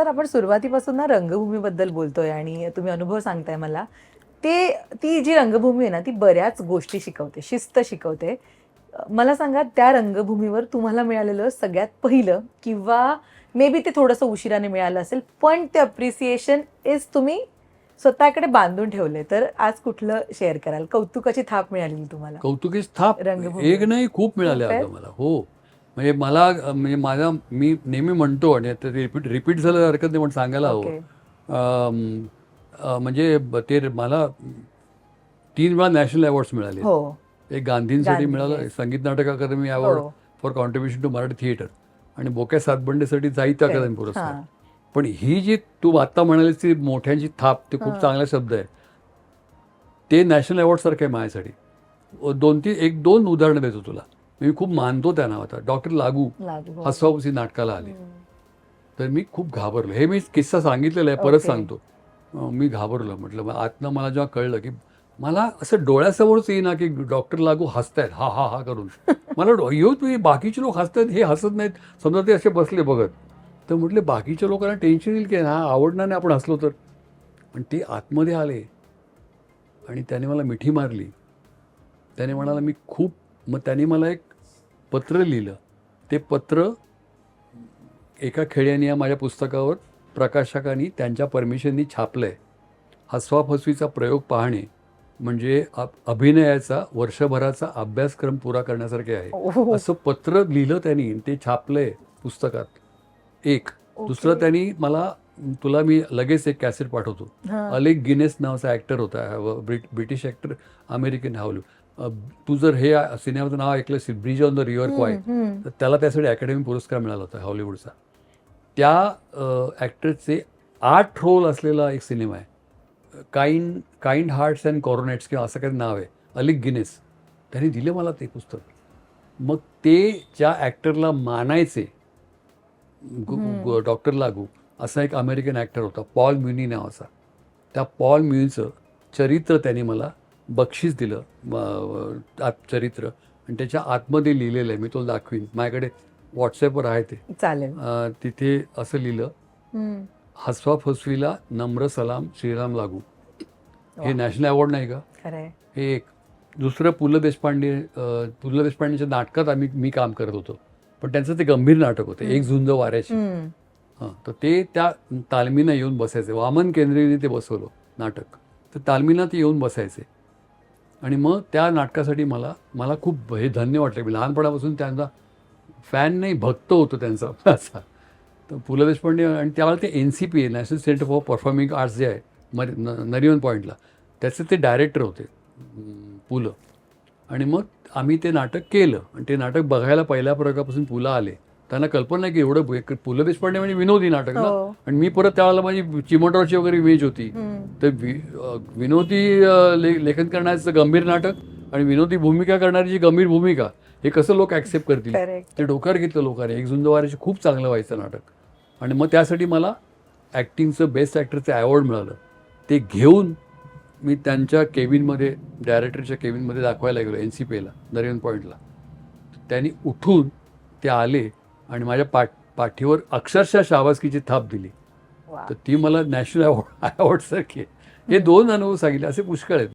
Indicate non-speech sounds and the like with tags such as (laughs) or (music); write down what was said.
Sir आपण सुरुवातीपासून ना रंगभूमीबद्दल बोलतोय आणि तुम्ही अनुभव सांगताय मला. ते ती जी रंगभूमी आहे ना ती बऱ्याच गोष्टी शिकवते शिस्त शिकवते. मला सांगा त्या रंगभूमीवर तुम्हाला मिळालेलं सगळ्यात पहिलं किंवा मे बी ते थोडंसं उशिराने मिळालं असेल पण ते अप्रिसिएशन इज तुम्ही स्वतःकडे बांधून ठेवले तर आज कुठलं शेअर कराल? कौतुकाची थाप मिळाली तुम्हाला? कौतुकी स्थाप रंगभूमी. एक नाही खूप मिळाले मला. हो. म्हणजे मला म्हणजे माझा मी नेहमी म्हणतो आणि आता रिपीट रिपीट झालं हरकत नाही पण सांगायला हवं. म्हणजे ते मला तीन वेळा नॅशनल अवॉर्ड्स मिळाले. हो. एक गांधींसाठी गांधी, मिळालं. संगीत नाटक अकादमी अवॉर्ड हो. For contribution to Marathi theatre. आणि बोक्या सातबंडेसाठी साहित्य अकादमी. पुरस्कार. पण ही जी तू आत्ता म्हणालीस ती मोठ्यांची थाप ते खूप. चांगला शब्द आहे ते नॅशनल अवॉर्ड सारखं आहे माझ्यासाठी. दोन तीन एक दोन उदाहरणं देतो तुला. मी खूप मानतो त्या नावाचा डॉक्टर लागू हो. हसवापुसी नाटकाला आले. तर मी खूप घाबरलो. हे मी किस्सा सांगितलेला आहे परत. सांगतो. मी घाबरलो. म्हटलं मग आतनं मला जेव्हा कळलं की मला असं डोळ्यासमोरच येईना की डॉक्टर लागू हसतायत. हा हा हा करून. (laughs) मला येऊ तुम्ही बाकीचे लोक हसतायत हे हसत नाहीत. समजा ते असे बसले बघत. तर म्हटले बाकीच्या लोकांना टेन्शन येईल की हा आवडणार नाही आपण हसलो तर. पण ते आतमध्ये आले आणि त्याने मला मिठी मारली. त्याने म्हणाला मी खूप मग त्याने मला एक पत्र लिहिलं. ते पत्र एका खेड्याने या माझ्या पुस्तकावर प्रकाशकांनी त्यांच्या परमिशननी छापलं आहे हसवा फसवीचा प्रयोग पाहणे म्हणजे अभिनयाचा वर्षभराचा अभ्यासक्रम पुरा करण्यासारखे आहे. असं पत्र लिहिलं त्यांनी ते छापलंय पुस्तकात. एक. दुसरं त्यांनी मला तुला मी लगेच एक कॅसेट पाठवतो. अलेक गिनेस नावाचा ॲक्टर होता. ब्रिट ब्रिटिश ॲक्टर अमेरिकन हावलू तू जर हे सिनेमाचं नाव ऐकलं bridge on the river Kwai. तर त्याला त्यासाठी अकॅडमी पुरस्कार मिळाला होता हॉलिवूडचा त्या ॲक्टरचे आठ रोल असलेला एक सिनेमा आहे. Kind kind hearts and coronets किंवा असं काही नाव आहे. अलिक गिनेस त्यांनी दिलं मला ते पुस्तक. मग ते ज्या ॲक्टरला मानायचे डॉक्टर लागू असा एक अमेरिकन ॲक्टर होता पॉल म्युनी नावाचा. त्या पॉल म्युनीचं चरित्र त्यांनी मला बक्षीस दिलं चरित्र. आणि त्याच्या आतमध्ये लिहिलेलं आहे मी तो दाखवीन. माझ्याकडे व्हॉट्सॲपवर आहे ते. चालेल. तिथे असं लिहिलं. हसवा फसवीला नम्र सलाम श्रीराम लागू. हे. नॅशनल अवॉर्ड नाही का? हे एक. दुसरं पु ल देशपांडे पु ल देशपांडेच्या नाटकात आम्ही मी काम करत होतो. पण त्यांचं ते गंभीर नाटक होतं. एक झुंज वाऱ्याची. हां तर ते त्या तालमीनं येऊन बसायचे. वामन केंद्रीने ते बसवलं नाटक. तर तालमीनं ते येऊन बसायचे. आणि मग त्या नाटकासाठी मला मला खूप हे धन्य वाटलं. मी लहानपणापासून त्यांचा फॅन नाही भक्त होतो त्यांचा असा. तर पु ल देशपांडे आणि त्यावेळेला ते एन सी पी आहे national centre for performing arts जे आहे मर न- नरिमन पॉईंटला त्याचे ते डायरेक्टर होते पुलं पु ल. आणि मग आम्ही ते नाटक केलं. आणि ते नाटक बघायला पहिल्या प्रयोगापासून पुलं आले. त्यांना कल्पना नाही की एवढं पु ल देशपांडे म्हणजे विनोदी नाटक ना हो. आणि मी परत त्यावेळेला माझी चिमटरावची वगैरे इमेज होती. तर विनोदी लेखन करण्याचं गंभीर नाटक आणि विनोदी भूमिका करणारी जी गंभीर भूमिका हे कसं लोक ॲक्सेप्ट करतील. ते डोक्यावर घेतलं लोकांनी एक झुंजवाऱ्याचे खूप चांगलं व्हायचं नाटक आणि मग त्यासाठी मला ॲक्टिंगचं बेस्ट ॲक्टरचं अवॉर्ड मिळालं ते घेऊन मी त्यांच्या केबिनमध्ये डायरेक्टरच्या केबिनमध्ये दाखवायला गेलो एन सी पी एला नरिमन पॉईंटला त्यांनी उठून ते आले आणि माझ्या पाठ पाठीवर अक्षरशः शाबासकीची थाप दिली. तर ती मला नॅशनल अवॉर्ड (laughs) अवॉर्ड सारखी आहे. हे दोन अनुभव सांगितले असे पुष्कळ आहेत